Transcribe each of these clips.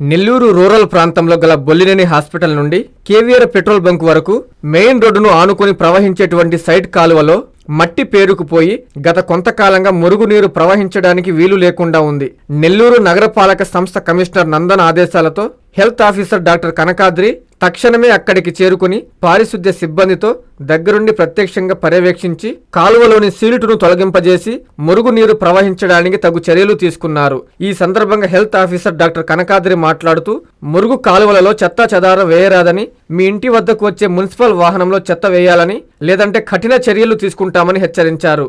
Nellore rural ప్రాంతంలో గల Bollineni hospital నుండి కేవీఆర్ పెట్రోల్ బంక్ వరకు మెయిన్ రోడ్డును ఆనుకుని ప్రవహించేటువంటి సైడ్ కాలువలో మట్టి పేరుకుపోయి గత కొంతకాలంగా మురుగునీరు ప్రవహించడానికి వీలు లేకుండా ఉంది. నెల్లూరు నగరపాలక సంస్థ కమిషనర్ నందన్ ఆదేశాలతో హెల్త్ ఆఫీసర్ డాక్టర్ కనకాద్రి తక్షణమే అక్కడికి చేరుకుని పారిశుద్ధ్య సిబ్బందితో దగ్గరుండి ప్రత్యక్షంగా పర్యవేక్షించి కాలువలోని సీలుటును తొలగింపజేసి మురుగునీరు ప్రవహించడానికి తగు చర్యలు తీసుకున్నారు. ఈ సందర్భంగా హెల్త్ ఆఫీసర్ డాక్టర్ కనకాద్రి మాట్లాడుతూ మురుగు కాలువలలో చెత్త చెదారం వేయరాదని మీ ఇంటి వద్దకు వచ్చే మున్సిపల్ వాహనంలో చెత్త వేయాలని లేదంటే కఠిన చర్యలు తీసుకుంటామని హెచ్చరించారు.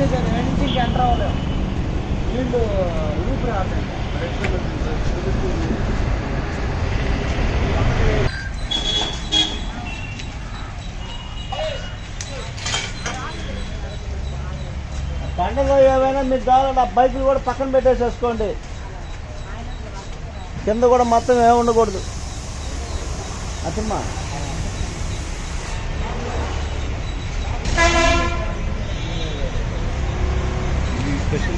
రాజేశారు నుంచి ఇంక ఎంటర్ అవ్వలేము వీళ్ళు ఊపిరి ఆపండి పండుగ ఏమైనా మీరు కావాలంటే ఆ బైకులు కూడా పక్కన పెట్టేసేసుకోండి. కింద కూడా మొత్తం ఏమి ఉండకూడదు అతమ్మా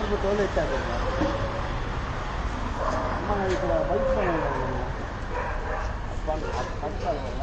వేసుకుని వాళ్ళు పెట్టి వాళ్ళు ఎత్తారు మన ఇక్కడ బయట పైన వల్ల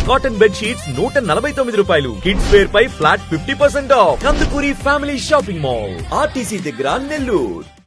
ప్యూర్ కాటన్ బెడ్ షీట్స్ నూట నలభై తొమ్మిది రూపాయలు. కిడ్స్ వేర్ పై flat fifty percent off. Kandukuri family shopping mall. RTC దగ్గర నెల్లూరు.